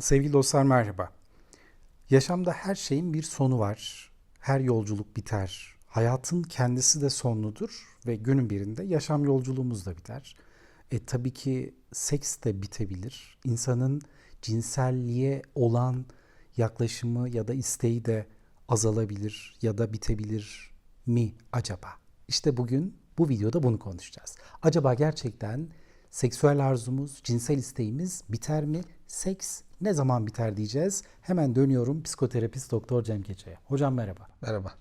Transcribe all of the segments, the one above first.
Sevgili dostlar merhaba. Yaşamda her şeyin bir sonu var. Her yolculuk biter. Hayatın kendisi de sonludur ve günün birinde yaşam yolculuğumuz da biter. E tabii ki seks de bitebilir. İnsanın cinselliğe olan yaklaşımı ya da isteği de azalabilir ya da bitebilir mi acaba? İşte bugün bu videoda bunu konuşacağız. Acaba gerçekten seksüel arzumuz, cinsel isteğimiz biter mi? Seks ne zaman biter diyeceğiz. Hemen dönüyorum psikoterapist Doktor Cem Keçe'ye. Hocam merhaba. Merhaba.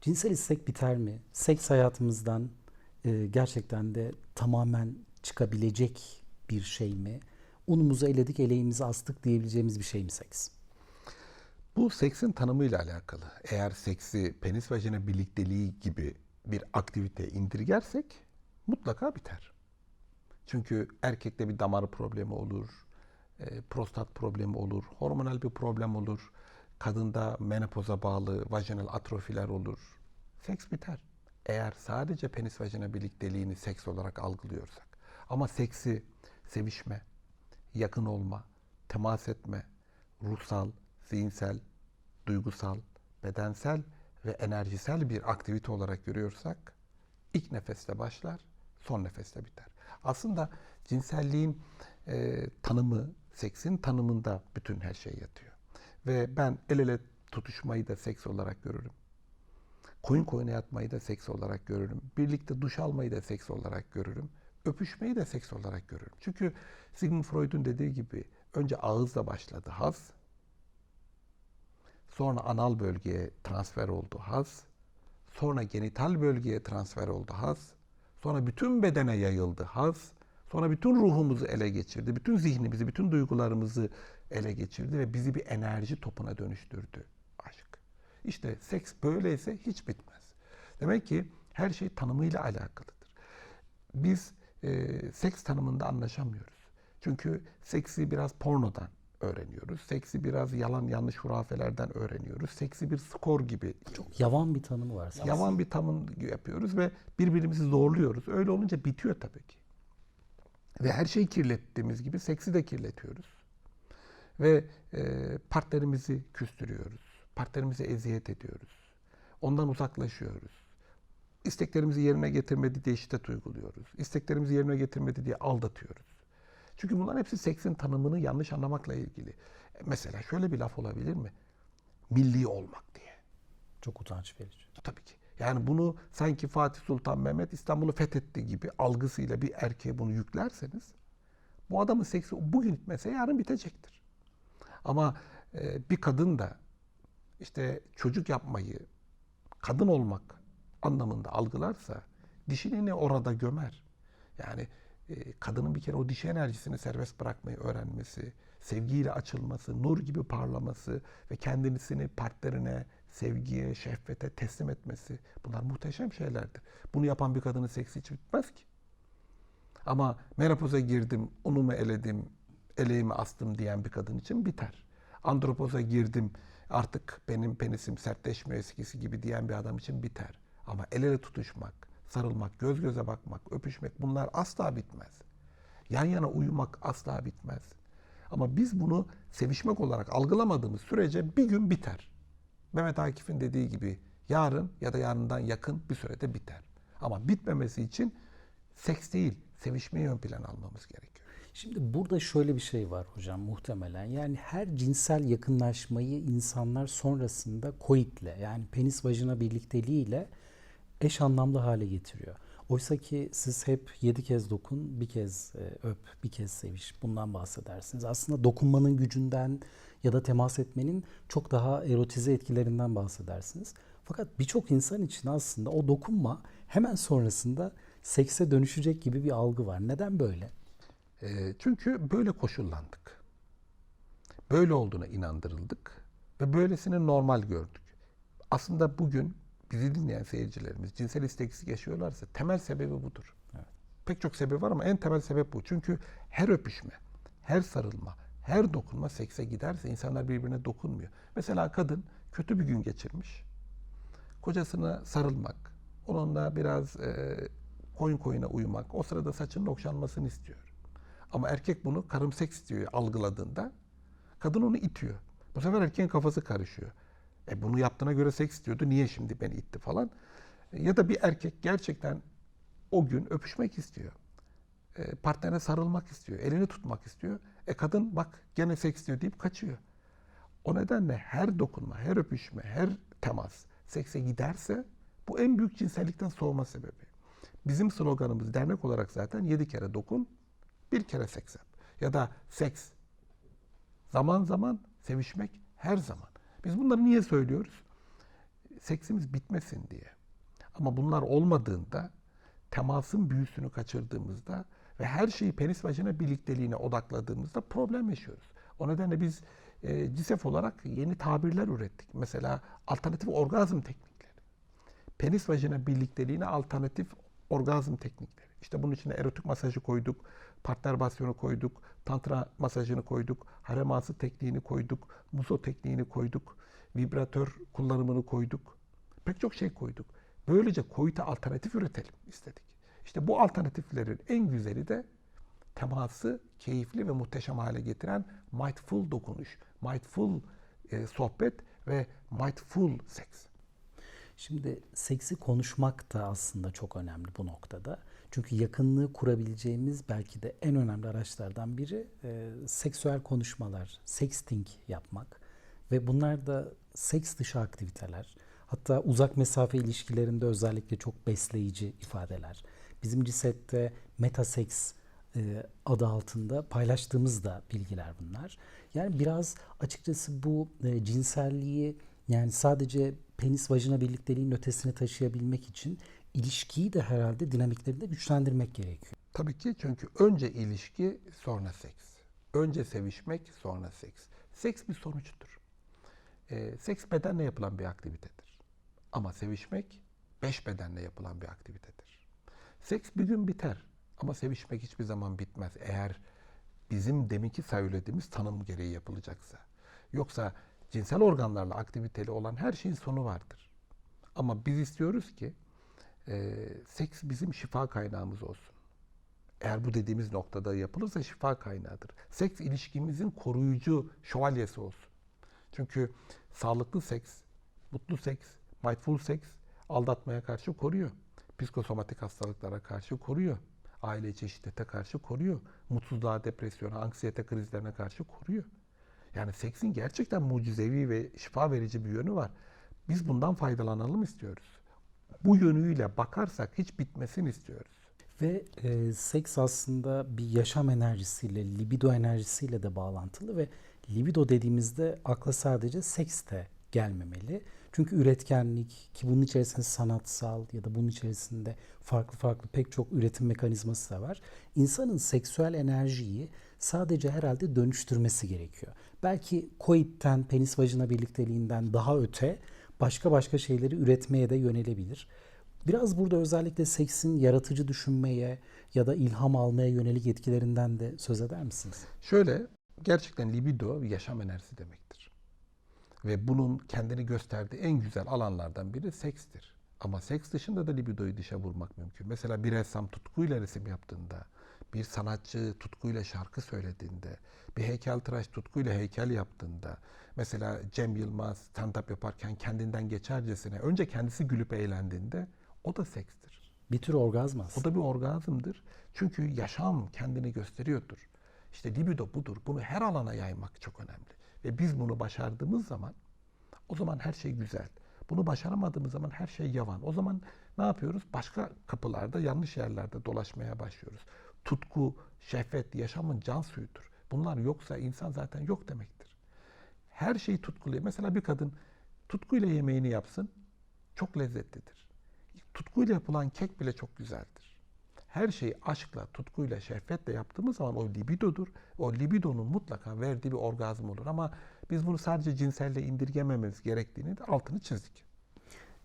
Cinsel istek biter mi? Seks hayatımızdan e, gerçekten de tamamen çıkabilecek bir şey mi? Unumuzu eledik, eleğimizi astık diyebileceğimiz bir şey mi seks? Bu seksin tanımıyla alakalı. Eğer seksi penis vajina birlikteliği gibi bir aktivite indirgersek mutlaka biter. Çünkü erkekte bir damar problemi olur, e, prostat problemi olur, hormonal bir problem olur, kadında menopoza bağlı vajinal atrofiler olur. Seks biter. Eğer sadece penis vajina birlikteliğini seks olarak algılıyorsak. Ama seksi sevişme, yakın olma, temas etme, ruhsal, zihinsel, duygusal, bedensel ve enerjisel bir aktivite olarak görüyorsak ilk nefeste başlar, son nefeste biter. Aslında cinselliğin e, tanımı, seksin tanımında bütün her şey yatıyor. Ve ben el ele tutuşmayı da seks olarak görürüm. Koyun koyuna yatmayı da seks olarak görürüm. Birlikte duş almayı da seks olarak görürüm. Öpüşmeyi de seks olarak görürüm. Çünkü Sigmund Freud'un dediği gibi önce ağızla başladı haz, sonra anal bölgeye transfer oldu haz, sonra genital bölgeye transfer oldu haz, sonra bütün bedene yayıldı haz, sonra bütün ruhumuzu ele geçirdi, bütün zihnimizi, bütün duygularımızı ele geçirdi ve bizi bir enerji topuna dönüştürdü aşk. İşte seks böyleyse hiç bitmez. Demek ki her şey tanımıyla alakalıdır. Biz e, seks tanımında anlaşamıyoruz. Çünkü seksi biraz pornodan öğreniyoruz. Seksi biraz yalan yanlış hurafelerden öğreniyoruz. Seksi bir skor gibi Çok yavan bir tanımı var. yavan bir tanım yapıyoruz ve birbirimizi zorluyoruz. Öyle olunca bitiyor tabii ki. Ve her şeyi kirlettiğimiz gibi seksi de kirletiyoruz. Ve e, partnerimizi küstürüyoruz. Partnerimize eziyet ediyoruz. Ondan uzaklaşıyoruz. İsteklerimizi yerine getirmedi diye şiddet uyguluyoruz. İsteklerimizi yerine getirmedi diye aldatıyoruz. Çünkü bunların hepsi seksin tanımını yanlış anlamakla ilgili. Mesela şöyle bir laf olabilir mi? Milli olmak diye. Çok utanç verici. Tabii ki. Yani bunu sanki Fatih Sultan Mehmet İstanbul'u fethetti gibi algısıyla bir erkeğe bunu yüklerseniz bu adamın seksi bugün bitmese yarın bitecektir. Ama e, bir kadın da işte çocuk yapmayı kadın olmak anlamında algılarsa dişini orada gömer. Yani kadının bir kere o dişi enerjisini serbest bırakmayı öğrenmesi, sevgiyle açılması, nur gibi parlaması ve kendisini partnerine, sevgiye, şehvete teslim etmesi bunlar muhteşem şeylerdir. Bunu yapan bir kadının seksi hiç bitmez ki. Ama menopoza girdim, unumu eledim, eleğimi astım diyen bir kadın için biter. Andropoza girdim, artık benim penisim sertleşmiyor eskisi gibi diyen bir adam için biter. Ama el ele tutuşmak, sarılmak, göz göze bakmak, öpüşmek bunlar asla bitmez. Yan yana uyumak asla bitmez. Ama biz bunu sevişmek olarak algılamadığımız sürece bir gün biter. Mehmet Akif'in dediği gibi yarın ya da yarından yakın bir sürede biter. Ama bitmemesi için seks değil, sevişmeyi ön plana almamız gerekiyor. Şimdi burada şöyle bir şey var hocam muhtemelen. Yani her cinsel yakınlaşmayı insanlar sonrasında koitle yani penis vajina birlikteliğiyle eş anlamlı hale getiriyor. Oysa ki siz hep yedi kez dokun, bir kez e, öp, bir kez seviş bundan bahsedersiniz. Aslında dokunmanın gücünden ya da temas etmenin çok daha erotize etkilerinden bahsedersiniz. Fakat birçok insan için aslında o dokunma hemen sonrasında sekse dönüşecek gibi bir algı var. Neden böyle? E, çünkü böyle koşullandık. Böyle olduğuna inandırıldık ve böylesini normal gördük. Aslında bugün bizi dinleyen seyircilerimiz cinsel isteksizlik yaşıyorlarsa temel sebebi budur. Pek çok sebebi var ama en temel sebep bu. Çünkü her öpüşme, her sarılma, her dokunma sekse giderse insanlar birbirine dokunmuyor. Mesela kadın kötü bir gün geçirmiş. Kocasına sarılmak, onunla biraz e, koyun koyuna uyumak, o sırada saçının okşanmasını istiyor. Ama erkek bunu karım seks diyor algıladığında Kadın onu itiyor. Bu sefer erkeğin kafası karışıyor. E bunu yaptığına göre seks istiyordu. Niye şimdi beni itti falan. E, Ya da bir erkek gerçekten o gün öpüşmek istiyor. E, partnerine sarılmak istiyor. Elini tutmak istiyor. E kadın bak gene seks istiyor deyip kaçıyor. O nedenle her dokunma, her öpüşme, her temas sekse giderse bu en büyük cinsellikten soğuma sebebi. Bizim sloganımız dernek olarak zaten yedi kere dokun, bir kere seks yap. Ya da seks zaman zaman, sevişmek her zaman. Biz bunları niye söylüyoruz? Seksimiz bitmesin diye. Ama bunlar olmadığında, temasın büyüsünü kaçırdığımızda ve her şeyi penis vajina birlikteliğine odakladığımızda problem yaşıyoruz. O nedenle biz e, CISEF olarak yeni tabirler ürettik. Mesela alternatif orgazm teknikleri. Penis vajina birlikteliğine alternatif orgazm teknikleri. İşte bunun içine erotik masajı koyduk, partnerbasyonu koyduk, tantra masajını koyduk, harem ağzı tekniğini koyduk, muso tekniğini koyduk, vibratör kullanımını koyduk. Pek çok şey koyduk. Böylece koyuta alternatif üretelim istedik. İşte bu alternatiflerin en güzeli de teması keyifli ve muhteşem hale getiren mindful dokunuş, mindful e, sohbet ve mindful seks. Şimdi seksi konuşmak da aslında çok önemli bu noktada. Çünkü yakınlığı kurabileceğimiz belki de en önemli araçlardan biri e, seksüel konuşmalar, sexting yapmak. Ve bunlar da seks dışı aktiviteler. Hatta uzak mesafe ilişkilerinde özellikle çok besleyici ifadeler. Bizim CİSET'te metaseks e, adı altında paylaştığımız da bilgiler bunlar. Yani biraz açıkçası bu e, cinselliği yani sadece penis vajina birlikteliğinin ötesine taşıyabilmek için ilişkiyi de herhalde dinamiklerinde güçlendirmek gerekiyor. Tabii ki çünkü önce ilişki sonra seks. Önce sevişmek sonra seks. Seks bir sonuçtur. Ee, seks bedenle yapılan bir aktivitedir. Ama sevişmek beş bedenle yapılan bir aktivitedir. Seks bir gün biter ama sevişmek hiçbir zaman bitmez eğer bizim deminki söylediğimiz tanım gereği yapılacaksa. Yoksa cinsel organlarla aktiviteli olan her şeyin sonu vardır. Ama biz istiyoruz ki e, seks bizim şifa kaynağımız olsun. Eğer bu dediğimiz noktada yapılırsa şifa kaynağıdır. Seks ilişkimizin koruyucu şövalyesi olsun. Çünkü sağlıklı seks, mutlu seks, mindful seks aldatmaya karşı koruyor. Psikosomatik hastalıklara karşı koruyor. Aile içi şiddete karşı koruyor. Mutsuzluğa, depresyona, anksiyete krizlerine karşı koruyor. Yani seksin gerçekten mucizevi ve şifa verici bir yönü var. Biz bundan faydalanalım istiyoruz. Bu yönüyle bakarsak hiç bitmesin istiyoruz. Ve e, seks aslında bir yaşam enerjisiyle, libido enerjisiyle de bağlantılı ve libido dediğimizde akla sadece seks de gelmemeli. Çünkü üretkenlik ki bunun içerisinde sanatsal ya da bunun içerisinde farklı farklı pek çok üretim mekanizması da var. İnsanın seksüel enerjiyi sadece herhalde dönüştürmesi gerekiyor. Belki koitten, penis vajina birlikteliğinden daha öte başka başka şeyleri üretmeye de yönelebilir. Biraz burada özellikle seksin yaratıcı düşünmeye ya da ilham almaya yönelik etkilerinden de söz eder misiniz? Şöyle, gerçekten libido yaşam enerjisi demektir. Ve bunun kendini gösterdiği en güzel alanlardan biri sekstir. Ama seks dışında da libidoyu dışa vurmak mümkün. Mesela bir ressam tutkuyla resim yaptığında, bir sanatçı tutkuyla şarkı söylediğinde, bir heykeltıraş tutkuyla heykel yaptığında, mesela Cem Yılmaz stand-up yaparken kendinden geçercesine önce kendisi gülüp eğlendiğinde o da sekstir. Bir tür orgazm aslında. O da bir orgazmdır. Çünkü yaşam kendini gösteriyordur. İşte libido budur. Bunu her alana yaymak çok önemli. Ve biz bunu başardığımız zaman o zaman her şey güzel. Bunu başaramadığımız zaman her şey yavan. O zaman ne yapıyoruz? Başka kapılarda, yanlış yerlerde dolaşmaya başlıyoruz. Tutku, şehvet, yaşamın can suyudur. Bunlar yoksa insan zaten yok demektir. Her şeyi tutkulu. Mesela bir kadın tutkuyla yemeğini yapsın, çok lezzetlidir. Tutkuyla yapılan kek bile çok güzeldir. Her şeyi aşkla, tutkuyla, şehvetle yaptığımız zaman o libidodur. O libidonun mutlaka verdiği bir orgazm olur. Ama biz bunu sadece cinselle indirgemememiz gerektiğini de altını çizdik.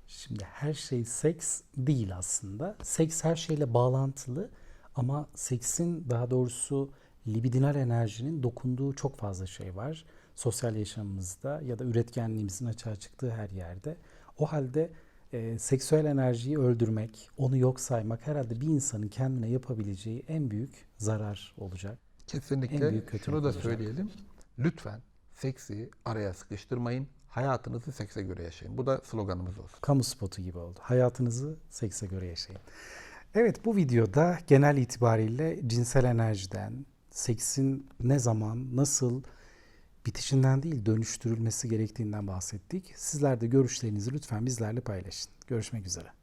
Şimdi her şey seks değil aslında. Seks her şeyle bağlantılı ama seksin daha doğrusu libidinal enerjinin dokunduğu çok fazla şey var. Sosyal yaşamımızda ya da üretkenliğimizin açığa çıktığı her yerde. O halde e, seksüel enerjiyi öldürmek, onu yok saymak herhalde bir insanın kendine yapabileceği en büyük zarar olacak. En Kesinlikle büyük kötülük şunu da olacak. söyleyelim. Lütfen Seksi araya sıkıştırmayın. Hayatınızı sekse göre yaşayın. Bu da sloganımız olsun. Kamu spotu gibi oldu. Hayatınızı sekse göre yaşayın. Evet bu videoda genel itibariyle cinsel enerjiden, seksin ne zaman, nasıl bitişinden değil dönüştürülmesi gerektiğinden bahsettik. Sizler de görüşlerinizi lütfen bizlerle paylaşın. Görüşmek üzere.